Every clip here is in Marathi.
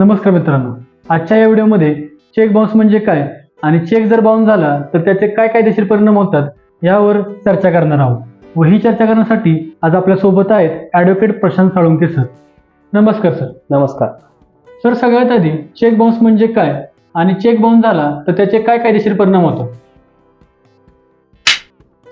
नमस्कार मित्रांनो आजच्या या व्हिडिओमध्ये चेक बाउन्स म्हणजे काय आणि चेक जर बाउन्स झाला तर त्याचे काय कायदेशीर परिणाम होतात यावर चर्चा करणार आहोत. व ही चर्चा करण्यासाठी आज आपल्यासोबत आहेत ॲडव्होकेट प्रशांत साळुंके सर नमस्कार सर नमस्कार. सर सगळ्यात आधी चेक बाउन्स म्हणजे काय आणि चेक बाउन्स झाला तर त्याचे काय कायदेशीर परिणाम होतात?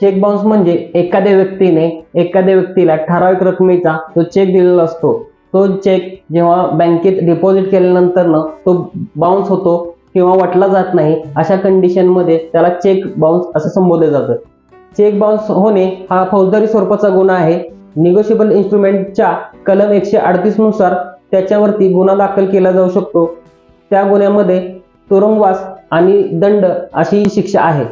चेक बाउन्स म्हणजे एखाद्या व्यक्तीने एखाद्या व्यक्तीला ठराविक रकमेचा जो चेक दिलेला असतो. तो चेक जेव्हा बँकेत डिपॉझिट केल्यानंतर न तो बाउन्स होतो किंवा वटला जात नाही अशा कंडिशनमध्ये त्याला चेक बाउन्स असं संबोधलं जातं. चेक बाउन्स होणे हा फौजदारी स्वरूपाचा गुन्हा आहे. निगोशिएबल इन्स्ट्रुमेंटच्या कलम एकशे अडतीसनुसार त्याच्यावरती गुन्हा दाखल केला जाऊ शकतो. त्या गुन्ह्यामध्ये तुरुंगवास आणि दंड अशी शिक्षा आहे.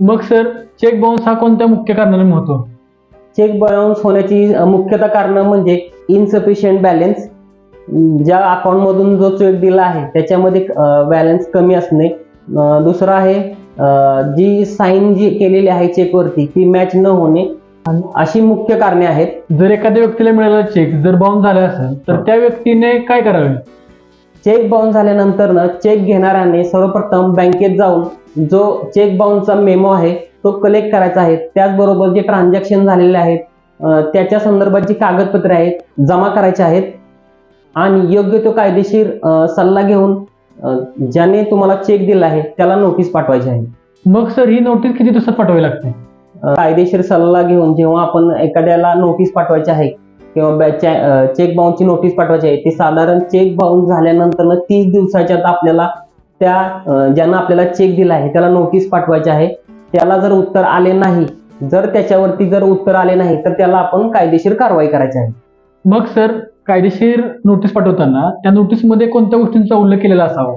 मग सर चेक बाउन्स हा कोणत्या मुख्य कारणाने होतो चेक बाउन्स होण्याची मुख्यतः कारण म्हणजे इनसफिशियंट बॅलन्स ज्या अकाउंटमधून जो चेक दिला आहे त्याच्यामध्ये बॅलन्स कमी असणे. दुसरं आहे जी साईन जी केलेली आहे चेकवरती ती मॅच न होणे. अशी मुख्य कारणे आहेत. जर एखाद्या व्यक्तीला मिळालेला चेक जर बाउन्स झाला असेल तर त्या व्यक्तीने काय करावे? चेक बाउन्स झाल्यानंतर ना चेक घेणाऱ्याने सर्वप्रथम बँकेत जाऊन जो चेक बाउन्सचा मेमो आहे तो कलेक्ट करायचा आहे. त्याचबरोबर जे ट्रान्झॅक्शन झालेले आहेत त्याच्या संदर्भात जी कागदपत्रे आहेत जमा करायचे आहेत आणि योग्य तो कायदेशीर सल्ला घेऊन ज्याने तुम्हाला चेक दिला आहे त्याला नोटीस पाठवायची आहे. मग सर ही नोटीस किती दिवसात पाठवावी लागते? कायदेशीर सल्ला घेऊन जेव्हा आपण एखाद्याला नोटीस पाठवायची आहे किंवा चेक बाउन्सची नोटीस पाठवायची आहे ती साधारण चेक बाउन्स झाल्यानंतर तीस दिवसाच्या आपल्याला त्या ज्यानं आपल्याला चेक दिला आहे त्याला नोटीस पाठवायची आहे. त्याला जर उत्तर आले नाही जर त्याच्यावरती जर उत्तर आले नाही तर त्याला आपण कायदेशीर कारवाई करायची आहे. मग सर कायदेशीर नोटीस पाठवताना त्या नोटीसमध्ये कोणत्या गोष्टींचा उल्लेख केलेला असावा?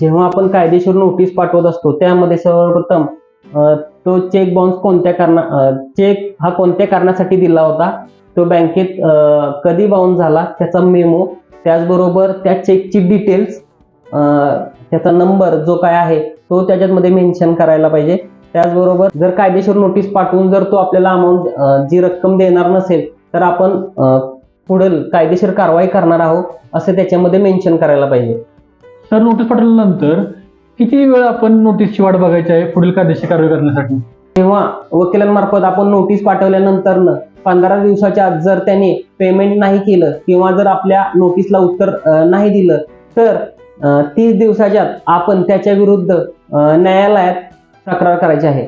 जेव्हा आपण कायदेशीर नोटीस पाठवत असतो त्यामध्ये सर्वप्रथम तो चेक बाउन्स कोणत्या कारणाअ, चेक हा कोणत्या कारणासाठी दिला होता? तो बँकेत कधी बाउन्स झाला? त्याचा मेमो त्याचबरोबर त्या चेकची डिटेल्स त्याचा नंबर जो काय आहे तो त्याच्यामध्ये मेन्शन करायला पाहिजे. त्याचबरोबर जर कायदेशीर नोटीस पाठवून जर तो आपल्याला अमाऊंट जी रक्कम देणार नसेल तर आपण अ, पुढील कायदेशीर कारवाई करणार आहोत असं त्याच्यामध्ये मेन्शन करायला पाहिजे. सर नोटीस पाठवल्यानंतर किती वेळ आपण नोटीसची वाट बघायची आहे पुढील कायदेशीर कारवाई करण्यासाठी? तेव्हा वकिलांमार्फत आपण नोटीस पाठवल्यानंतर पंधरा दिवसाच्या आत जर त्याने पेमेंट नाही केलं किंवा जर आपल्या नोटीसला उत्तर नाही दिलं तर तीस दिवसाच्या आत आपण त्याच्या विरुद्ध न्यायालयात तक्रार करायची आहे.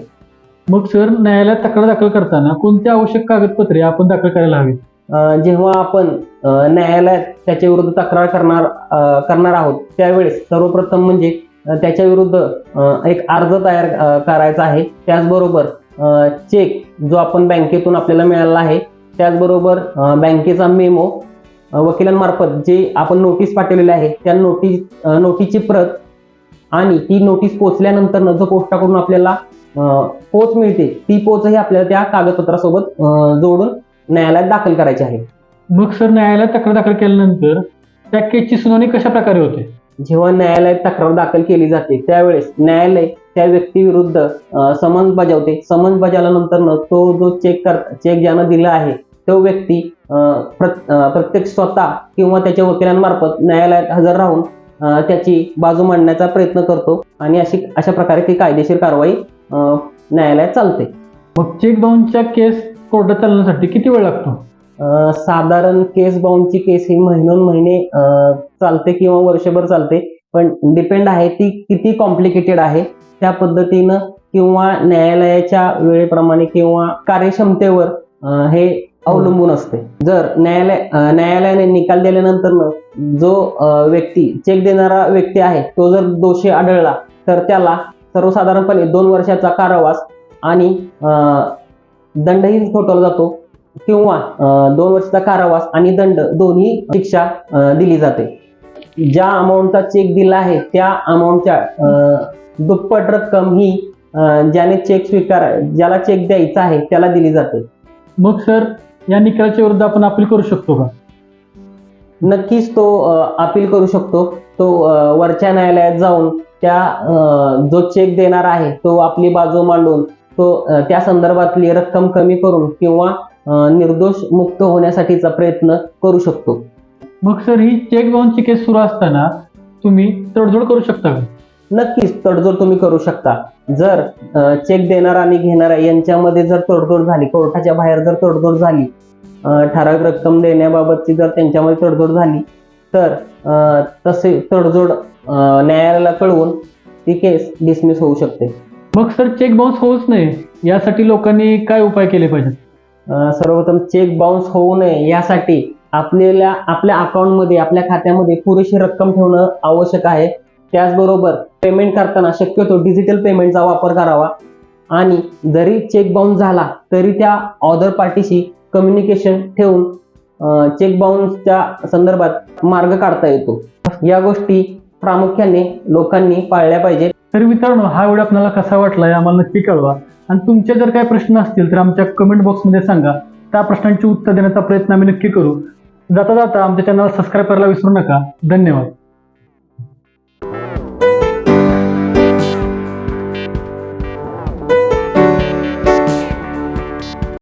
मग सर न्यायालयात तक्रार दाखल करताना कोणती आवश्यक कागदपत्रे आपण दाखल करायला हवी? अ, जेव्हा आपण अ, न्यायालयात त्याच्या विरुद्ध तक्रार करणार अ, करणार आहोत त्यावेळेस सर्वप्रथम म्हणजे अ, त्याच्या विरुद्ध अ, एक अर्ज तयार अ, करायचा आहे. त्याचबरोबर अ, चेक जो आपण बँकेतून आपल्याला मिळाला आहे त्याचबरोबर अ, बँकेचा मेमो अ, वकिलांमार्फत जे आपण नोटीस पाठवलेली आहे त्या नोटीस नोटीसची प्रत आणि ती नोटीस पोचल्यानंतर जो पोस्टाकडून आपल्याला पोच मिळते ती पोचही आपल्याला त्या कागदपत्रासोबत जोडून न्यायालयात दाखल करायची आहे. मग सर न्यायालयात तक्रार दाखल केल्यानंतर त्या केसची सुनावणी कशा प्रकारे होते? जेव्हा न्यायालयात तक्रार दाखल केली जाते त्यावेळेस न्यायालय त्या व्यक्तीविरुद्ध समन्स बजावते. समन्स बजावल्यानंतर तो जो चेक कर चेक ज्यानं दिला आहे तो व्यक्ती अ, प्रत- अ, प्रत्यक्ष स्वतः किंवा त्याच्या वकिलांमार्फत न्यायालयात हजर राहून त्याची बाजू मांडण्याचा प्रयत्न करतो आणि अशी अशा प्रकारे ती कायदेशीर कारवाई न्यायालयात चालते. मग चेक बाउन्सच्या केस कोर्टात चालण्यासाठी किती वेळ लागतो? साधारण केस बाउंडची केस ही महिनोन महिने चालते किंवा वर्षभर चालते. पण डिपेंड आहे ती किती कॉम्प्लिकेटेड आहे त्या पद्धतीनं किंवा न्यायालयाच्या वेळेप्रमाणे किंवा कार्यक्षमतेवर हे हो. अवलंबून असते. जर न्यायालय न्यायालयाने निकाल दिल्यानंतर जो व्यक्ती चेक देणारा व्यक्ती आहे तो जर दोषी आढळला तर त्याला सर्वसाधारणपणे दोन वर्षाचा कारावास आणि दंडही ठोठवला जातो किंवा दोन वर्षाचा कारावास आणि दंड दोन्ही शिक्षा दिली जाते. ज्या अमाऊंटचा चेक दिला आहे त्या अमाऊंटच्या दुप्पट रक्कम ही ज्याने चेक स्वीकार ज्याला चेक द्यायचा आहे त्याला दिली जाते. मग सर या निकालाच्या विरुद्ध आपण अपील करू शकतो का? नक्कीच तो अपील करू शकतो. तो वरच्या न्यायालयात जाऊन त्या जो चेक देणार आहे तो आपली बाजू मांडून तो त्या संदर्भातली रक्कम कमी करून किंवा निर्दोष मुक्त होण्यासाठीचा प्रयत्न करू शकतो. मग सर ही चेक बाउन्सची केस सुरू असताना तुम्ही तडजोड करू शकता का? नक्कीच तडजोड तुम्ही करू शकता. जर चेक देणारा आणि घेणारा यांच्यामध्ये जर तडजोड झाली कोर्टाच्या बाहेर जर तडजोड झाली ठराविक रक्कम देण्याबाबतची जर त्यांच्यामध्ये तडजोड झाली तर तसे तडजोड न्यायालयाला कळवून ती केस डिसमिस होऊ शकते. मग सर चेक बाउन्स होऊच नये. यासाठी लोकांनी काय उपाय केले पाहिजेत? सर्वप्रथम चेक बाउन्स होऊ नये. यासाठी आपल्याला आपल्या अकाउंटमध्ये आपल्या खात्यामध्ये पुरेशी रक्कम ठेवणं आवश्यक आहे. त्याचबरोबर पेमेंट करताना शक्यतो डिजिटल पेमेंटचा वापर करावा. आणि जरी चेक बाउन्स झाला तरी त्या ऑदर पार्टीशी कम्युनिकेशन ठेवून चेक बाउन्सच्या संदर्भात मार्ग काढता येतो. या गोष्टी प्रामुख्याने लोकांनी पाळल्या पाहिजे तर मित्रांनो हा व्हिडिओ आपल्याला कसा वाटला हे आम्हाला नक्की कळवा. आणि तुमचे जर काही प्रश्न असतील तर आमच्या कमेंट बॉक्समध्ये सांगा. त्या प्रश्नांची उत्तर देण्याचा प्रयत्न आम्ही नक्की करू. जाता जाता आमच्या चॅनलला सबस्क्राईब करायला विसरू नका. धन्यवाद.